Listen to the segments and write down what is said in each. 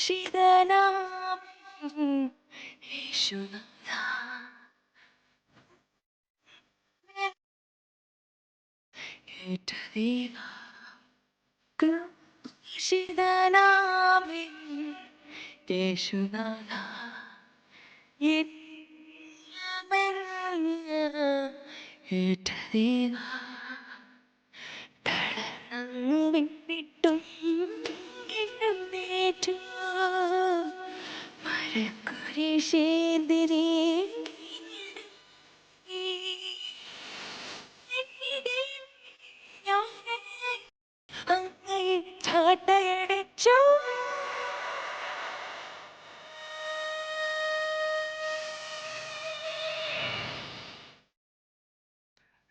ക്രൂശിതനാം യേശുനാഥാ ക്രൂശിതനാമിൻ യേശുനാഥാ ഏറ്റതീനാ തളർന്നിട്ടും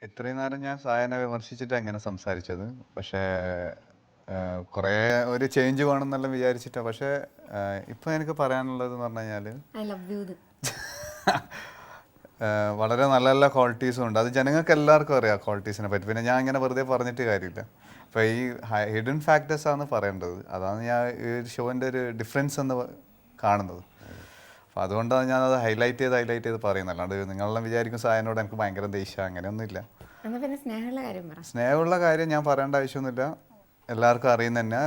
ഇത്രയും നേരം ഞാൻ സായനെ വിമർശിച്ചിട്ട് അങ്ങനെ സംസാരിച്ചത്. പക്ഷേ കുറേ ഒരു ചേഞ്ച് വേണമെന്നെല്ലാം വിചാരിച്ചിട്ടാണ് പക്ഷേ ഇപ്പം എനിക്ക് പറയാനുള്ളത് എന്ന് പറഞ്ഞു കഴിഞ്ഞാൽ വളരെ നല്ല നല്ല ക്വാളിറ്റീസും ഉണ്ട്. അത് ജനങ്ങൾക്ക് എല്ലാവർക്കും അറിയാം ക്വാളിറ്റീസിനെ പറ്റി. പിന്നെ ഞാൻ ഇങ്ങനെ വെറുതെ പറഞ്ഞിട്ട് കാര്യമില്ല. അപ്പോൾ ഈ ഹിഡൻ ഫാക്ടേഴ്സ് ആണ് പറയേണ്ടത്. അതാണ് ഞാൻ ഈ ഷോന്റെ ഒരു ഡിഫറൻസ് എന്ന് കാണുന്നത്. അപ്പോൾ അതുകൊണ്ടാണ് ഞാനത് ഹൈലൈറ്റ് ചെയ്ത് ഹൈലൈറ്റ് ചെയ്ത് പറയുന്നത്. അല്ലാണ്ട് നിങ്ങളെല്ലാം വിചാരിക്കും സായനോട് എനിക്ക് ഭയങ്കര ദേഷ്യം അങ്ങനെയൊന്നുമില്ല. സ്നേഹമുള്ള കാര്യം ഞാൻ പറയേണ്ട ആവശ്യമൊന്നുമില്ല. എല്ലാവർക്കും അറിയുന്ന തന്നെ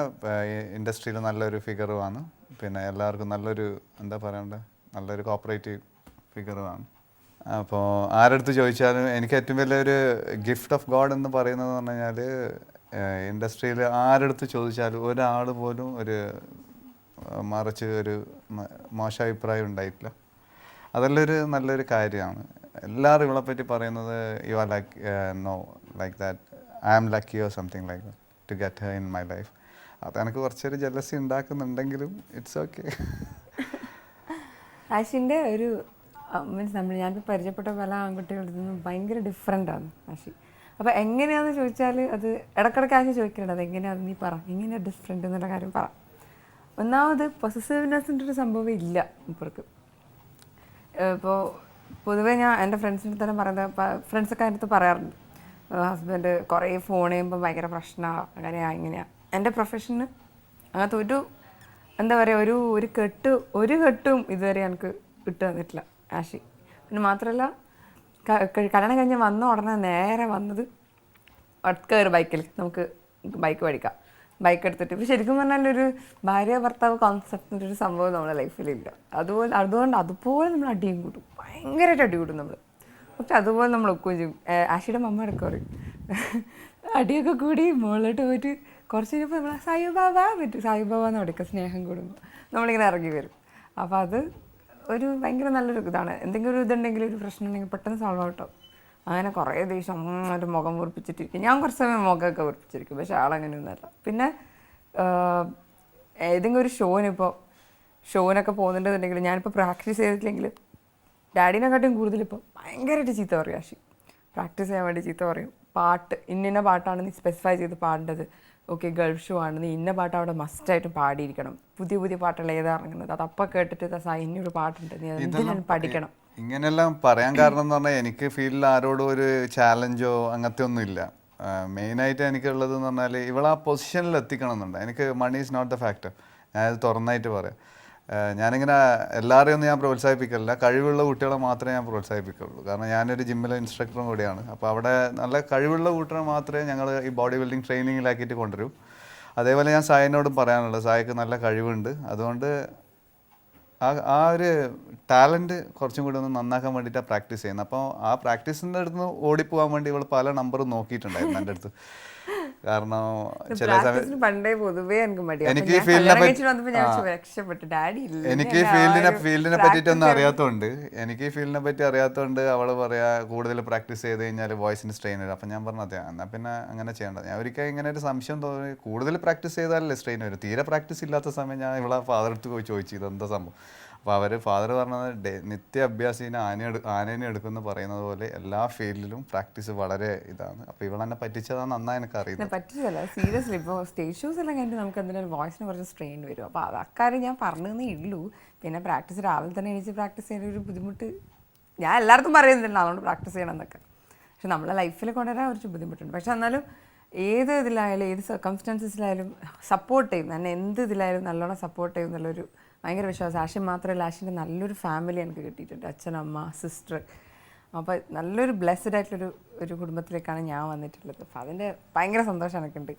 ഇൻഡസ്ട്രിയിൽ നല്ലൊരു ഫിഗറുമാണ് പിന്നെ എല്ലാവർക്കും നല്ലൊരു എന്താ പറയണ്ടേ നല്ലൊരു കോപ്പറേറ്റീവ് ഫിഗറുമാണ് അപ്പോൾ ആരടുത്ത് ചോദിച്ചാലും എനിക്ക് ഏറ്റവും വലിയൊരു ഗിഫ്റ്റ് ഓഫ് ഗോഡ് എന്ന് പറയുന്നത് പറഞ്ഞു കഴിഞ്ഞാൽ ഇൻഡസ്ട്രിയിൽ ആരടുത്ത് ചോദിച്ചാലും ഒരാൾ പോലും ഒരു മറിച്ച് ഒരു മോശാഭിപ്രായം മോശം ഉണ്ടായിട്ടില്ല. അതെല്ലാം ഒരു നല്ലൊരു കാര്യമാണ്. എല്ലാവരും ഇവളെ പറ്റി പറയുന്നത് you are like no like that I am lucky or something like that to get in my life അത് എനിക്ക് കുറച്ചൊരു ജലസി ഉണ്ടാക്കുന്നുണ്ടെങ്കിലും ഇറ്റ്സ് ഓക്കെ ആഷിന്റെ ഒരു മീൻസ് നമ്മൾ ഞാനിപ്പോൾ പരിചയപ്പെട്ട പല ആൺകുട്ടികളിൽ നിന്നും ഭയങ്കര ഡിഫറെന്റാണ് ആഷി അപ്പോൾ എങ്ങനെയാണെന്ന് ചോദിച്ചാൽ അത് ഇടക്കിടക്ക് ആശി ചോദിക്കുന്നുണ്ട് അത് എങ്ങനെയാണെന്ന് നീ പറ എങ്ങനെയാണ് ഡിഫറെന്റ് എന്നുള്ള കാര്യം പറ. ഒന്നാമത് പൊസസീവ്നെസ്സിന്റെ ഒരു സംഭവം ഇല്ല ഇപ്പുറക്ക് ഇപ്പോൾ പൊതുവേ ഞാൻ എന്റെ ഫ്രണ്ട്സിന്റെ തന്നെ പറയുന്നത് ഫ്രണ്ട്സൊക്കെ അതിനകത്ത് പറയാറുണ്ട്. ഹസ്ബൻഡ് കുറേ ഫോൺ ചെയ്യുമ്പോൾ ഭയങ്കര പ്രശ്നമാണ് അങ്ങനെയാണ് ഇങ്ങനെയാണ് എന്റെ പ്രൊഫഷന് അങ്ങനത്തെ ഒരു എന്താ പറയുക ഒരു ഒരു കെട്ട് ഒരു കെട്ടും ഇതുവരെ എനിക്ക് ഇട്ട് തന്നിട്ടില്ല ആഷി പിന്നെ മാത്രമല്ല കല്യാണം കഴിഞ്ഞ് വന്ന ഉടനെ നേരെ വന്നത് ഒറ്റ ബൈക്കിൽ നമുക്ക് ബൈക്ക് പഠിക്കാം ബൈക്ക് എടുത്തിട്ട്. ഇപ്പം ശരിക്കും പറഞ്ഞാൽ ഒരു ഭാര്യ ഭർത്താവ് കോൺസെപ്റ്റിന്റെ ഒരു സംഭവം നമ്മുടെ ലൈഫിലില്ല അതുപോലെ അതുകൊണ്ട് അതുപോലെ നമ്മൾ അടിയും കൂട്ടും. ഭയങ്കരമായിട്ട് അടി കൂടും നമ്മൾ പക്ഷെ അതുപോലെ നമ്മൾ ഒക്കുകയും ചെയ്യും. ആശിയുടെ മമ്മ എടുക്കുക പറയും. അടിയൊക്കെ കൂടി മുകളിലോട്ട് പോയിട്ട് കുറച്ച് കഴിഞ്ഞപ്പോൾ നമ്മൾ സായിബാബ പറ്റും. സായിബാബ എന്ന് വിളിക്കുക സ്നേഹം കൂടുമ്പോൾ നമ്മളിങ്ങനെ ഇറങ്ങി വരും. അപ്പോൾ അത് ഒരു ഭയങ്കര നല്ലൊരു ഇതാണ്. എന്തെങ്കിലും ഒരു ഇതുണ്ടെങ്കിൽ ഒരു പ്രശ്നം ഉണ്ടെങ്കിൽ പെട്ടെന്ന് സോൾവ് ഔട്ടോ അങ്ങനെ കുറേ ദേഷ്യം ഒരു മുഖം വീർപ്പിച്ചിട്ടിരിക്കും ഞാൻ കുറച്ച് സമയം മുഖമൊക്കെ വീർപ്പിച്ചിരിക്കും പക്ഷെ ആളങ്ങനെയൊന്നുമല്ല. പിന്നെ ഏതെങ്കിലും ഒരു ഷോനിപ്പോൾ ഷോനൊക്കെ പോകുന്നുണ്ടെന്നുണ്ടെങ്കിൽ ഞാനിപ്പോൾ പ്രാക്ടീസ് ചെയ്തിട്ടില്ലെങ്കിൽ ഡാഡിനെക്കാട്ടും കാട്ടും കൂടുതലിപ്പോൾ ഭയങ്കരമായിട്ട് ചീത്ത പറയും ആശി. പ്രാക്ടീസ് ചെയ്യാൻ വേണ്ടി ചീത്ത പറയും. പാട്ട് ഇന്ന പാട്ടാണ് നീ സ്പെസിഫൈ ചെയ്ത് പാടേണ്ടത്. ഓക്കെ ഗൾഫ് ഷോ ആണ് നീ ഇന്ന പാട്ട് അവിടെ മസ്റ്റായിട്ടും പാടിയിരിക്കണം. പുതിയ പുതിയ പാട്ടുകൾ ഏതാ ഇറങ്ങുന്നത്? അത് അപ്പം കേട്ടിട്ട് ദാ സാ പാട്ടുണ്ട് നീ അത് പഠിക്കണം? ഇങ്ങനെയെല്ലാം പറയാൻ കാരണം എന്ന് പറഞ്ഞാൽ എനിക്ക് ഫീൽഡിൽ ആരോടും ഒരു ചാലഞ്ചോ അങ്ങനത്തെ ഒന്നും ഇല്ല. മെയിനായിട്ട് എനിക്കുള്ളത് എന്ന് പറഞ്ഞാൽ ഇവൾ ആ പൊസിഷനിൽ എത്തിക്കണം എന്നുണ്ട്. എനിക്ക് money is not the factor ഞാനത് തുറന്നായിട്ട് പറയാം. ഞാനിങ്ങനെ എല്ലാവരെയും ഒന്നും ഞാൻ പ്രോത്സാഹിപ്പിക്കില്ല കഴിവുള്ള കുട്ടികളെ മാത്രമേ ഞാൻ പ്രോത്സാഹിപ്പിക്കുള്ളൂ. കാരണം ഞാനൊരു ജിമ്മിലെ ഇൻസ്ട്രക്ടറും കൂടിയാണ്. അപ്പോൾ അവിടെ നല്ല കഴിവുള്ള കുട്ടികളെ മാത്രമേ ഞങ്ങൾ ഈ ബോഡി ബിൽഡിംഗ് ട്രെയിനിങ്ങിലാക്കിയിട്ട് കൊണ്ടുവരും. അതേപോലെ ഞാൻ സായിനോടും പറയാനുള്ളത്. സായിക്ക് നല്ല കഴിവുണ്ട്. അതുകൊണ്ട് ആ ആ ഒരു ടാലന്റ് കുറച്ചും കൂടി ഒന്ന് നന്നാക്കാൻ വേണ്ടിയിട്ടാണ് പ്രാക്ടീസ് ചെയ്യുന്നത്. അപ്പോൾ ആ പ്രാക്ടീസിന്റെ അടുത്ത് നിന്ന് ഓടിപ്പോകാൻ വേണ്ടി ഇവൾ പല നമ്പറും നോക്കിയിട്ടുണ്ടായിരുന്നു എന്റെ അടുത്ത്. കാരണം ചില പണ്ടേ പൊതുവേ എനിക്ക് എനിക്ക് ഫീൽഡിനെ എനിക്ക് ഫീൽഡിനെ ഫീൽഡിനെ പറ്റിയിട്ടൊന്നും അറിയാത്തതുകൊണ്ട് എനിക്ക് ഫീൽഡിനെ പറ്റി അറിയാത്തതുകൊണ്ട് അവൾ പറയാ കൂടുതൽ പ്രാക്ടീസ് ചെയ്ത് കഴിഞ്ഞാൽ വോയിസിന് സ്ട്രെയിൻ വരും. അപ്പം ഞാൻ പറഞ്ഞു അതെ എന്നാൽ പിന്നെ അങ്ങനെ ചെയ്യേണ്ട. ഞാൻ ഒരിക്കൽ ഇങ്ങനെ ഒരു സംശയം തോന്നി. കൂടുതൽ പ്രാക്ടീസ് ചെയ്താലല്ലേ സ്ട്രെയിൻ വരും. തീരെ പ്രാക്ടീസ് ഇല്ലാത്ത സമയം ഞാൻ ഇവളെ ഫാദർ അടുത്ത് പോയി ചോദിച്ചു ഇതെന്താ സംഭവം? അപ്പോൾ അവർ ഫാദർ പറഞ്ഞത് ഡേ- നിത്യ അഭ്യാസീന ആന ആനേനെ എടുക്കുമെന്ന് പറയുന്നത് പോലെ എല്ലാ ഫീൽഡിലും പ്രാക്ടീസ് വളരെ ഇതാണ്. അപ്പോൾ ഇവളെന്നെ പറ്റിച്ചതാണ് നന്നായി എനിക്ക് അറിയുന്നത് പറ്റിച്ചല്ല സീരിയസ്ലി ഇപ്പോൾ സ്റ്റേജ് ഷോസ് എല്ലാം കഴിഞ്ഞിട്ട് നമുക്ക് എന്തെങ്കിലും വോയിസിന് കുറച്ച് സ്ട്രെയിൻ വരും. അപ്പോൾ അത് അക്കാര്യം ഞാൻ പറഞ്ഞതേ ഉള്ളൂ. പിന്നെ പ്രാക്ടീസ് രാവിലെ തന്നെ എണീച്ച് പ്രാക്ടീസ് ചെയ്യുന്ന ഒരു ബുദ്ധിമുട്ട് ഞാൻ എല്ലാവർക്കും പറയുന്നില്ല അതുകൊണ്ട് പ്രാക്ടീസ് ചെയ്യണം എന്നൊക്കെ. പക്ഷെ നമ്മളെ ലൈഫിൽ കൊണ്ടുവരാൻ കുറച്ച് ബുദ്ധിമുട്ടുണ്ട്. പക്ഷെ എന്നാലും ഏത് ഇതിലായാലും ഏത് സർക്കംസ്റ്റൻസസിലായാലും സപ്പോർട്ട് ചെയ്യും. എന്നെ എന്ത് ഇതിലായാലും നല്ലോണം സപ്പോർട്ട് ചെയ്യും എന്നുള്ളൊരു ഭയങ്കര വിശ്വാസം ആഷിൻ മാത്രമല്ല ആഷിന്റെ നല്ലൊരു ഫാമിലി എനിക്ക് കിട്ടിയിട്ടുണ്ട് അച്ഛൻ അമ്മ സിസ്റ്റർ അപ്പോൾ നല്ലൊരു ബ്ലെസ്ഡ് ആയിട്ടുള്ളൊരു ഒരു കുടുംബത്തിലേക്കാണ് ഞാൻ വന്നിട്ടുള്ളത്. അപ്പോൾ അതിന്റെ ഭയങ്കര സന്തോഷം എനിക്കുണ്ട്.